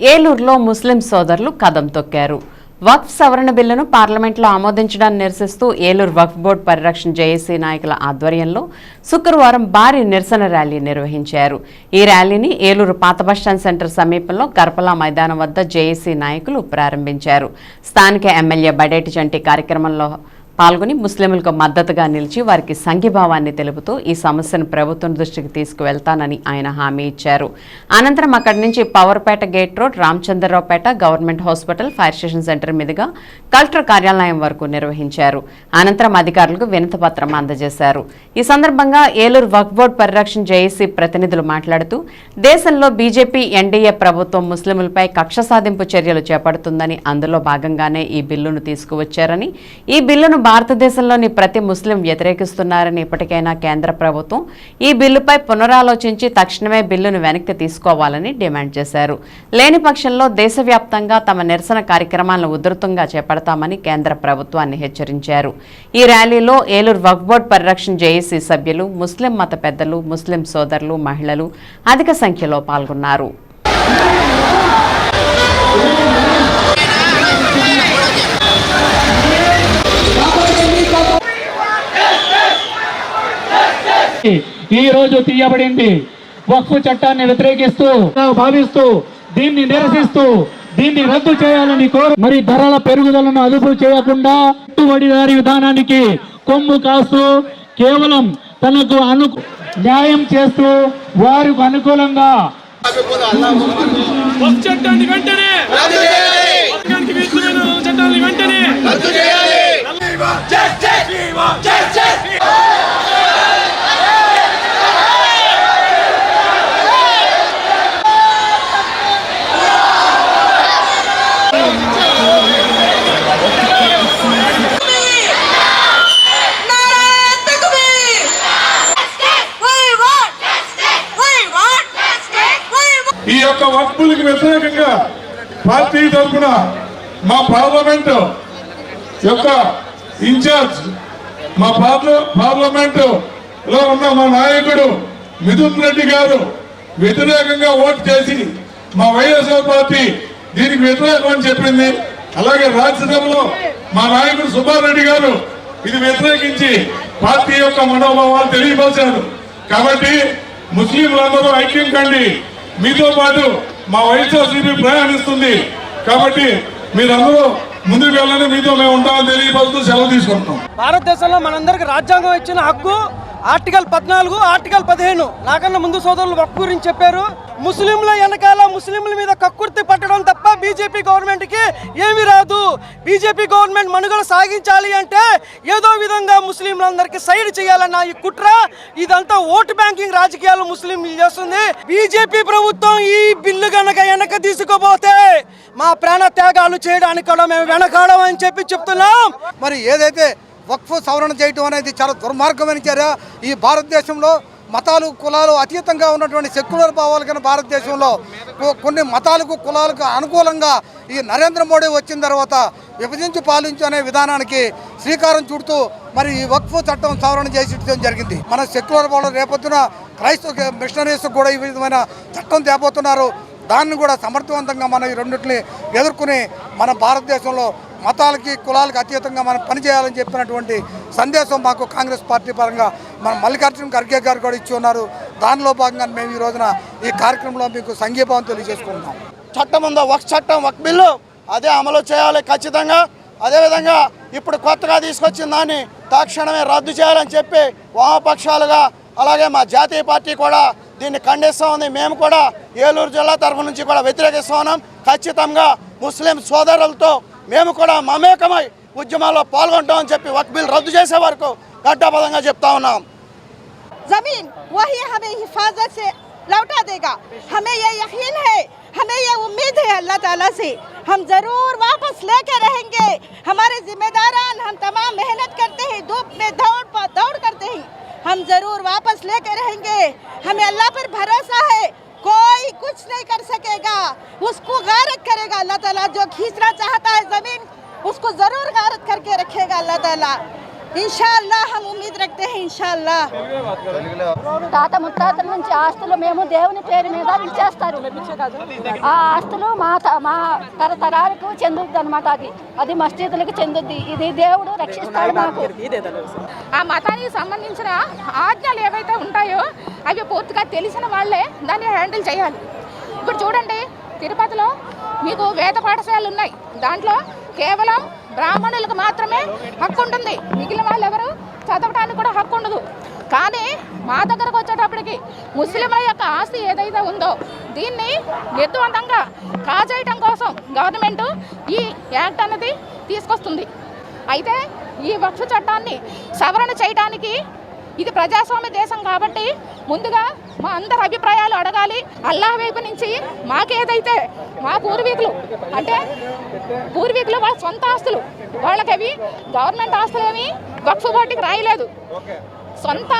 ఏలూరులో ముస్లిం సోదరులు కదం తొక్కారు. వక్ఫ్ సవరణ బిల్లును పార్లమెంట్లో ఆమోదించడాన్ని నిరసిస్తూ ఏలూరు వక్ఫ్ బోర్డు పరిరక్షణ జేఏసీ నాయకుల ఆధ్వర్యంలో శుక్రవారం భారీ నిరసన ర్యాలీ నిర్వహించారు. ఈ ర్యాలీని ఏలూరు పాత బస్టాండ్ సెంటర్ సమీపంలో కర్పలా మైదానం వద్ద జేఏసీ నాయకులు ప్రారంభించారు. స్థానిక ఎమ్మెల్యే బడేటి చంటి కార్యక్రమంలో పాల్గొని ముస్లింలకు మద్దతుగా నిలిచి వారికి సంఘీభావాన్ని తెలుపుతూ ఈ సమస్యను ప్రభుత్వం దృష్టికి తీసుకువెళ్తానని ఆయన హామీ ఇచ్చారు. అనంతరం అక్కడి నుంచి Powerpet gate road Ramachandraraopet government hospital fire station center మీదుగా కలెక్టర్ కార్యాలయం వరకు నిర్వహించారు. అనంతరం అధికారులకు వినతిపత్రం అందజేశారు. ఈ సందర్భంగా ఏలూరు వక్ బోర్డు పరిరక్షణ జేఏసీ ప్రతినిధులు మాట్లాడుతూ దేశంలో బీజేపీ ఎన్డీఏ ప్రభుత్వం ముస్లింలపై కక్ష సాధింపు చర్యలు చేపడుతుందని అందులో భాగంగానే ఈ బిల్లును తీసుకువచ్చారని ఈ బిల్లును భారతదేశంలోని ప్రతి ముస్లిం వ్యతిరేకిస్తున్నారని ఇప్పటికైనా కేంద్ర ప్రభుత్వం ఈ బిల్లుపై పునరాలోచించి తక్షణమే బిల్లును వెనక్కి తీసుకోవాలని డిమాండ్ చేశారు. లేని పక్షంలో దేశవ్యాప్తంగా తమ నిరసన కార్యక్రమాలను ఉధృతంగా చేపడతామని కేంద్ర ప్రభుత్వాన్ని హెచ్చరించారు. ఈ ర్యాలీలో ఏలూరు వక్ఫ్ బోర్డు పరిరక్షణ జేఏసీ సభ్యులు ముస్లిం మత పెద్దలు ముస్లిం సోదరులు మహిళలు అధిక సంఖ్యలో పాల్గొన్నారు. ఈ రోజు తీయబడింది. వక్ఫ్ చట్టాన్ని వ్యతిరేకిస్తూ భావిస్తూ దీన్ని నిరసిస్తూ దీన్ని రద్దు చేయాలని కోరు మరి ధరల పెరుగుదలను అదుపు చేయకుండా పెట్టుబడిదారి విధానానికి కొమ్ము కాస్తూ కేవలం తనకు అను న్యాయం చేస్తూ వారికి అనుకూలంగా చట్టాన్ని చట్టాన్ని వెంటనే ఈ యొక్క వర్పులకి వ్యతిరేకంగా పార్టీ తరఫున మా పార్లమెంట్ యొక్క ఇన్ఛార్జ్ మా పార్ల పార్లమెంట్లో ఉన్న మా నాయకుడు మిథున్ రెడ్డి గారు వ్యతిరేకంగా ఓటు చేసి మా వైఎస్ఆర్ పార్టీ దీనికి వ్యతిరేకం అని చెప్పింది. అలాగే రాజ్యసభలో మా నాయకుడు సుబ్బారెడ్డి గారు ఇది వ్యతిరేకించి పార్టీ యొక్క మనోభావాలు తెలియపరిచారు. కాబట్టి ముస్లింలందరూ ఐక్యం కండి. మీతో పాటు మా వైఎస్ఆర్సీపీ ప్రయాణిస్తుంది. కాబట్టి మీరందరూ ముందుకు వెళ్ళని మీతో మేము ఉంటామని తెలియపరుస్తూ సెలవు తీసుకుంటున్నాం. భారతదేశంలో మనందరికి రాజ్యాంగం ఇచ్చిన హక్కు ఆర్టికల్ పద్నాలుగు ఆర్టికల్ పదిహేను. నాకన్నా ముందు సోదరులు ఒక్క గురించి చెప్పారు. ముస్లింల వెనకాల ముస్లింల మీద కక్కుర్తి పట్టడం తప్ప బీజేపీ గవర్నమెంట్కి ఏమీ రాదు. బీజేపీ గవర్నమెంట్ మనుగడ సాగించాలి అంటే ఏదో విధంగా ముస్లింలందరికీ సైడ్ చేయాలన్న ఈ కుట్ర ఇదంతా ఓటు బ్యాంకింగ్ రాజకీయాలు ముస్లిం చేస్తుంది. బీజేపీ ప్రభుత్వం ఈ బిల్లు గనక వెనక తీసుకుపోతే మా ప్రాణ త్యాగాలు చేయడానికి కూడా మేము వెనకాడమని చెప్పి చెప్తున్నాం. మరి ఏదైతే వక్ఫ్ సవరణ చేయటం అనేది చాలా దుర్మార్గమైన చర్య ఈ భారతదేశంలో మతాలు కులాలు అతీతంగా ఉన్నటువంటి సెక్యులర్ భావాలు కానీ భారతదేశంలో కొన్ని మతాలకు కులాలకు అనుకూలంగా ఈ నరేంద్ర మోడీ వచ్చిన తర్వాత విభజించి పాలించు అనే విధానానికి శ్రీకారం చుడుతూ మరి ఈ వక్ఫ్ చట్టం సవరణ చేసి జరిగింది. మన సెక్యులర్ వాళ్ళు రేపొద్దున క్రైస్తవ మిషనరీస్ కూడా ఈ విధమైన చట్టం తేబోతున్నారు. దాన్ని కూడా సమర్థవంతంగా మనం ఈ రెండింటిని ఎదుర్కొని మన భారతదేశంలో మతాలకి కులాలకి అతీతంగా మనం పనిచేయాలని చెప్పినటువంటి సందేశం మాకు కాంగ్రెస్ పార్టీ పరంగా మన మల్లికార్జున ఖర్గే గారు కూడా ఇచ్చి ఉన్నారు. దానిలో భాగంగా మేము ఈ రోజున ఈ కార్యక్రమంలో మీకు సంఘీభావం తెలియజేసుకుంటున్నాం. చట్టం ఉందో? ఒక చట్టం ఒక బిల్లు. అదే అమలు చేయాలి ఖచ్చితంగా. అదేవిధంగా ఇప్పుడు కొత్తగా తీసుకొచ్చిన దాన్ని తక్షణమే రద్దు చేయాలని చెప్పి వామపక్షాలుగా అలాగే మా జాతీయ పార్టీ కూడా దీన్ని ఖండిస్తూ ఉంది. మేము కూడా ఏలూరు జిల్లా తరఫు నుంచి కూడా వ్యతిరేకిస్తూ ఉన్నాం. ఖచ్చితంగా ముస్లిం సోదరులతో మేము కూడా మమేకమై ఉద్యమాల్లో పాల్గొంటామని చెప్పి ఒక బిల్ రద్దు చేసే వరకు గడ్డపదంగా చెప్తా ఉన్నాం जमीन वही हमें हिफाजत से लौटा देगा हमें ये यकीन है हमें ये उम्मीद है अल्लाह ताला से हम ज़रूर वापस लेके रहेंगे हमारे जिम्मेदारान हम तमाम मेहनत करते हैं धूप में दौड़ प- दौड़ करते हैं हम ज़रूर वापस लेके रहेंगे हमें अल्लाह पर भरोसा है कोई कुछ नहीं कर सकेगा। उसको गारत करेगा अल्लाह ताला। जो खींचना चाहता है ज़मीन, उसको ज़रूर गारत करके रखेगा अल्लाह ताला। ఇన్షాల్లా హమ్ ఉమ్మీద్ రక్తే ఇన్షాల్లా తాత ముత్తాతల నుంచి ఆస్తులు మేము దేవుని పేరు మీద ఇచ్చేస్తారు. ఆ ఆస్తులు మా మా తరతరాలకు చెందుద్ది అనమాట అది. అది మస్జిదులకు చెందుద్ది. ఇది దేవుడు రక్షిస్తాడు మాకు. ఆ మతానికి సంబంధించిన ఆజ్ఞలు ఏవైతే ఉంటాయో అవి పూర్తిగా తెలిసిన వాళ్ళే దాన్ని హ్యాండిల్ చేయాలి. ఇప్పుడు చూడండి తిరుపతిలో మీకు వేద పాఠశాలలు ఉన్నాయి. దాంట్లో కేవలం బ్రాహ్మణులకు మాత్రమే హక్కు ఉంటుంది. మిగిలిన వాళ్ళు ఎవరు చదవడానికి కూడా హక్కు ఉండదు. కానీ మా దగ్గరకు వచ్చేటప్పటికి ముస్లింల యొక్క ఆస్తి ఏదైతే ఉందో దీన్ని నిర్ద్వందంగా కాజేయటం కోసం గవర్నమెంట్ ఈ యాక్ట్ అనేది తీసుకొస్తుంది. అయితే ఈ వక్ష చట్టాన్ని సవరణ చేయడానికి ఇది ప్రజాస్వామ్య దేశం కాబట్టి ముందుగా మా అందరి అభిప్రాయాలు అడగాలి. అల్లాహ్ వైపు నుంచి మాకేదైతే మా పూర్వీకులు అంటే పూర్వీకులు వాళ్ళ సొంత ఆస్తులు వాళ్ళకి అవి గవర్నమెంట్ ఆస్తులు ఏమి వక్ఫ్ బోర్డుకి రాయలేదు సొంత